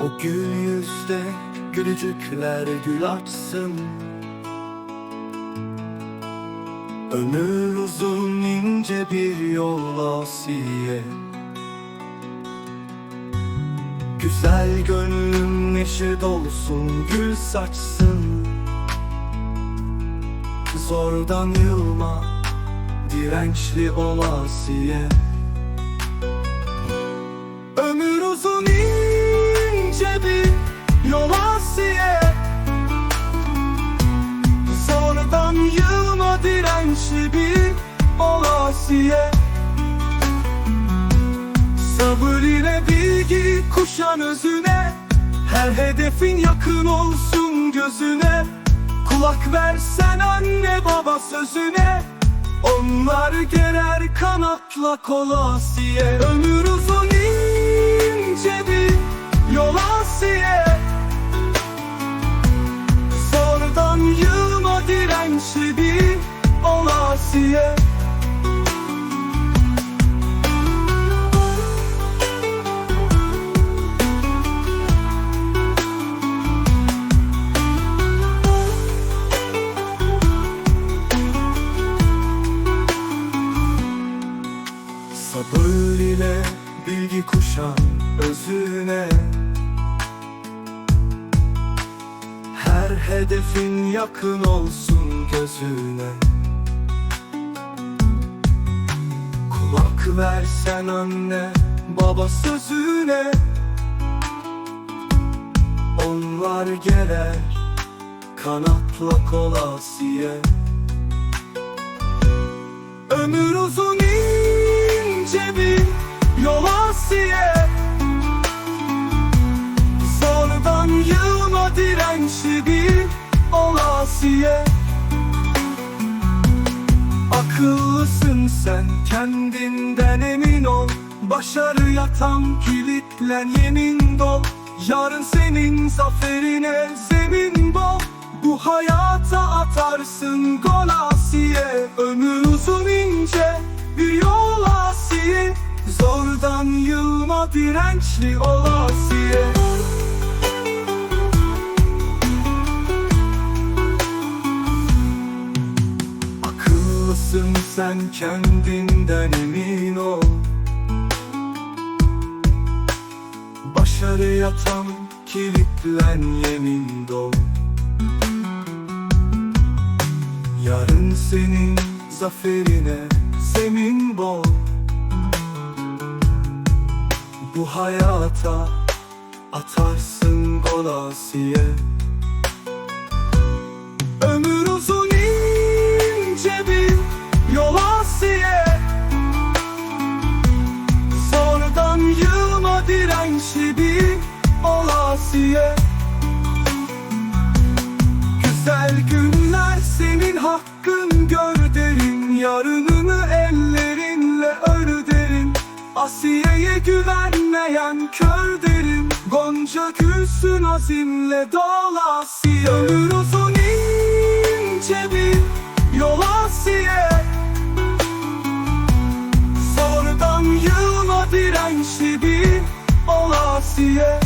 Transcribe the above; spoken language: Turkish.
O gül yüzde gülücükler gül açsın. Ömür uzun ince bir yol asiye. Güzel gönlüm neşe dolsun gül saçsın. Zordan yılma dirençli ol asiye asiye Sabır ile bilgi kuşan özüne. Her hedefin yakın olsun gözüne. Kulak versen anne baba sözüne. Onlar gerer kanatla kol asiye Ömür uzun ince bir yol asiye. Zordan yılma dirençli bir ol asiye bilgi kuşan özüne. Her hedefin yakın olsun gözüne. Kulak versen anne baba sözüne. Onlar gelir kanatla kol asiye Ömür uzun ince bir yol asiye Zordan yılma dirençli bir ol asiye Akıllısın sen kendinden emin ol. Başarıya tam kilitlen yemin dol. Yarın senin zaferine zemin bol. Bu hayata atarsın gol asiye Ömür uzun dirençli ol asiye. Akıllısın sen kendinden emin ol. Başarıya tam kilitlen yemin dol. Yarın senin zaferine zemin bol Bu hayata atarsın gol asiye Ömür uzun ince bir yol asiye. Zordan yılma dirençli bir ol asiye Güzel günler senin hakkın gör derin Yarınını Asiye'ye güvenmeyen kör derim Gonca gülsün azimle dol asiye. Ömür uzun ince bir yol asiye. Zordan yılma dirençli bir ol asiye